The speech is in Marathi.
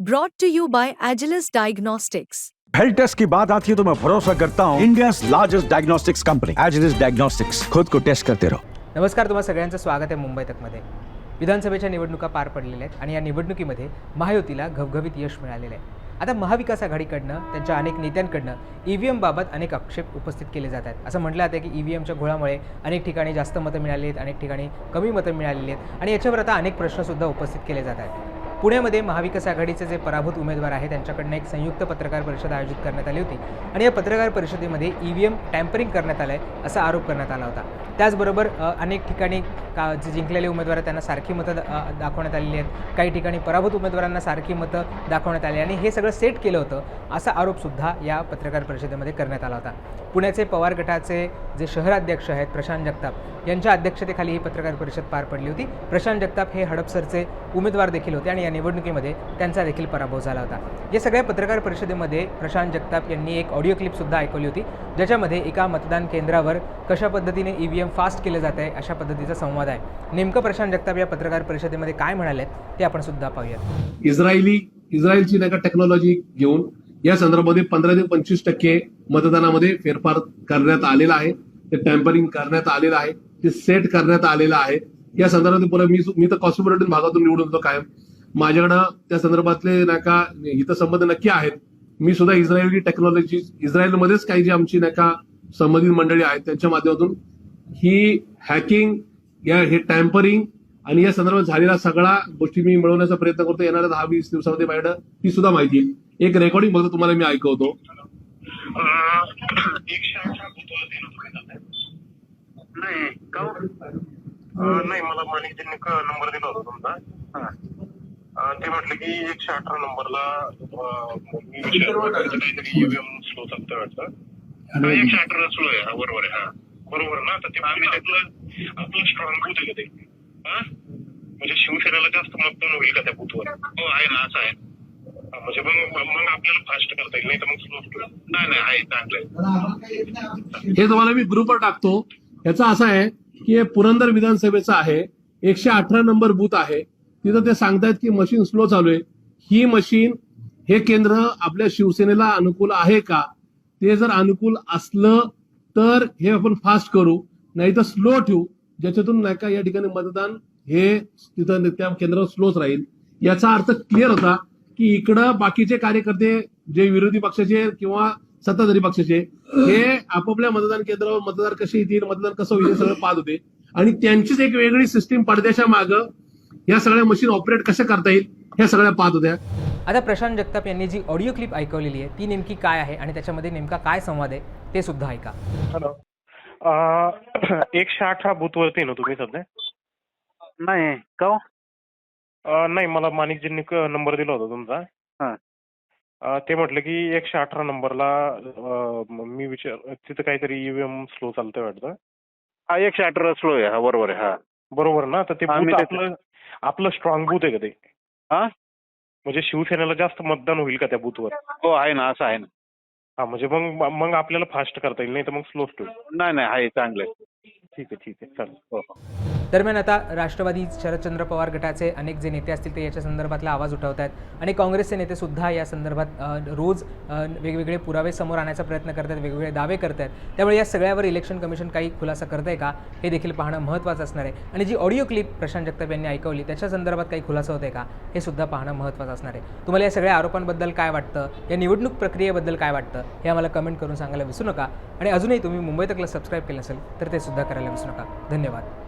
Brought to you by Agilus Diagnostics. Health test की बात आती है तो मैं भरोसा करता हूँ India largest diagnostics company Agilus diagnostics खुद को टेस्ट करते रहो नमस्कार तुम्हा सगळ्यांचं स्वागत आहे मुंबई तकमध्ये. विधानसभेच्या निवडणुका पार पडलेल्या आहेत आणि या निवडणुकीमध्ये महायुतीला घवघवीत यश मिळालेलं आहे. आता महाविकास आघाडीकडनं त्यांच्या अनेक नेत्यांकडनं ई व्ही एमबाबत अनेक आक्षेप उपस्थित केले जात आहेत. असं म्हटलं जातं की ई व्ही एमच्या घोळामुळे अनेक ठिकाणी जास्त मतं मिळाली आहेत अनेक ठिकाणी कमी मतं मिळालेली आहेत आणि याच्यावर आता अनेक प्रश्नसुद्धा उपस्थित केले जात आहेत. पुण्यामध्ये महाविकास आघाडीचे जे पराभूत उमेदवार आहे त्यांच्याकडनं एक संयुक्त पत्रकार परिषद आयोजित करण्यात आली होती. आणि या पत्रकार परिषदेमध्ये ई व्ही एम टॅम्परिंग करण्यात आलं आहे असा आरोप करण्यात आला होता. त्याचबरोबर अनेक ठिकाणी का जे जिंकलेले उमेदवार आहेत त्यांना सारखी मतं दाखवण्यात आलेली आहेत. काही ठिकाणी पराभूत उमेदवारांना सारखी मतं दाखवण्यात आली आणि हे सगळं सेट केलं होतं असा आरोपसुद्धा या पत्रकार परिषदेमध्ये करण्यात आला होता. पुण्याचे पवार गटाचे जे शहराध्यक्ष आहेत प्रशांत जगताप यांच्या अध्यक्षतेखाली ही पत्रकार परिषद पार पडली होती. प्रशांत जगताप हे हडपसरचे उमेदवार देखील होते आणि निवडणुकीमध्ये त्यांचा देखील पराभव झाला होता. या सगळ्या पत्रकार परिषदेमध्ये प्रशांत जगताप यांनी एक ऑडिओ क्लिपसुद्धा ऐकवली होती ज्याच्यामध्ये एका मतदान केंद्रावर कशा पद्धतीने ई व्ही एम फास्ट केलं जात आहे अशा पद्धतीचा संवाद आहे. नेमकं प्रशांत जगताप या पत्रकार परिषदेमध्ये काय म्हणाले ते आपण सुद्धा पाहूयात. इस्रायली इस्रायलची नाही का टेक्नॉलॉजी घेऊन. या संदर्भामध्ये पंधरा ते पंचवीस टक्के मतदानामध्ये फेरफार करण्यात आलेला आहे. ते टॅम्परिंग करण्यात आलेलं आहे. ते सेट करण्यात आलेलं आहे. या संदर्भात पुन्हा मी मी तर कॉस्मोपॉलिटन भागातून निवडून होतो कायम. माझ्याकडं त्या संदर्भातले नाही का हितसंबंध नक्की आहेत. मी सुद्धा इस्रायली टेक्नॉलॉजी इस्रायलमध्येच काही जी आमची नाही का संबंधित मंडळी आहेत त्यांच्या माध्यमातून ही हॅकिंग या हे टॅम्परिंग आणि या संदर्भात झालेल्या सगळ्या गोष्टी मी मिळवण्याचा प्रयत्न करतो. येणाऱ्या दहा वीस दिवसामध्ये माझ्याकडे ती सुद्धा माहिती आहे. एक रेकॉर्डिंग बघतो तुम्हाला मी ऐकवतो. नाही का हो? अं, नाही मला नंबर दिला होता तुमचा. ते म्हटलं की एकशे अठरा नंबरला काहीतरी ईव्हीएम स्लो चालतं वाटतं. एकशे अठरा स्लो आहे. हा बरोबर आहे. हा बरोबर ना? तर ते आम्ही आपलं आपलं स्ट्रॉंग बूथ आहे का ते? हा? म्हणजे शिवसेनेला जास्त मतदान होईल का त्या बूथवर? हो आहे ना असं आहे. म्हणजे मग मग आपल्याला फास्ट करता येईल नाही तर मग स्लो नाही नाही आहे चांगलं हे तुम्हाला मी ग्रुपवर टाकतो. याचा असा आहे की हे पुरंदर विधानसभेचं आहे. एकशे अठरा नंबर बूथ आहे. तिथं ते सांगतायत की मशीन स्लो चालू आहे. ही मशीन हे केंद्र आपल्या शिवसेनेला अनुकूल आहे का? ते जर अनुकूल असलं तर हे आपण फास्ट करू नाही तर स्लो ठेवू. ज्याच्यातून नाही का या ठिकाणी मतदान हे तिथं त्या केंद्रावर स्लोच राहील. याचा अर्थ क्लिअर होता की इकडं बाकीचे कार्यकर्ते जे विरोधी पक्षाचे किंवा सत्ताधारी पक्षाचे हे आपापल्या मतदान केंद्रावर मतदार कसे येतील मतदान कसं होईल सगळं पाहत होते. आणि त्यांचीच एक वेगळी सिस्टीम पडद्याच्या मागं या सगळ्या मशीन ऑपरेट कशा करता येईल ह्या सगळ्या पाहत होत्या. आता प्रशांत जगताप यांनी जी ऑडिओ क्लिप ऐकवलेली आहे ती नेमकी काय आहे आणि त्याच्यामध्ये नेमका काय संवाद आहे ते सुद्धा ऐका. हॅलो एकशे अठरा बूथ वरती ना तुम्ही सध्या? नाही का हो? अं, नाही मला माणिकजींनी नंबर दिला होता तुमचा. हा. अं, ते म्हटलं की एकशे अठरा नंबरला अं, मी विचार तिथं काहीतरी ईव्हीएम स्लो चालतंय वाटतं. हा एकशे अठरा स्लो आहे हा बरोबर आहे हा. बरोबर ना? तर ते बूथ आपलं आपलं स्ट्रॉंग बूथ आहे का ते? हा? म्हणजे शिवसेनेला जास्त मतदान होईल का त्या बूथवर हो आहे ना असं आहे ना. हा म्हणजे मग मग आपल्याला फास्ट करता येईल नाही तर मग स्लो स्लो नाही नाही आहे चांगलं आहे. ठीक आहे ठीक आहे चालेल. हो हो. दरम्यान आता राष्ट्रवादी शरदचंद्र पवार गटाचे अनेक जे नेते असतील ते याच्या संदर्भातला आवाज उठवत आहेत. आणि काँग्रेसचे नेते सुद्धा या संदर्भात रोज वेगवेगळे पुरावे समोर आणण्याचा प्रयत्न करतात वेगवेगळे दावे करतात त्यामुळे या सगळ्यावर इलेक्शन कमिशन काही खुलासा करत आहे का हे देखील पाहणं महत्त्वाचं असणार आहे. आणि जी ऑडिओ क्लिप प्रशांत जगताप यांनी ऐकवली त्याच्या संदर्भात काही खुलासा होते का हे सुद्धा पाहणं महत्त्वाचं असणार आहे. तुम्हाला या सगळ्या आरोपांबद्दल काय वाटतं या निवडणूक प्रक्रियेबद्दल काय वाटतं हे आम्हाला कमेंट करून सांगायला विसरू नका. आणि अजूनही तुम्ही मुंबई तकला सबस्क्राईब केलं असेल तर ते सुद्धा करायला विसरू नका. धन्यवाद.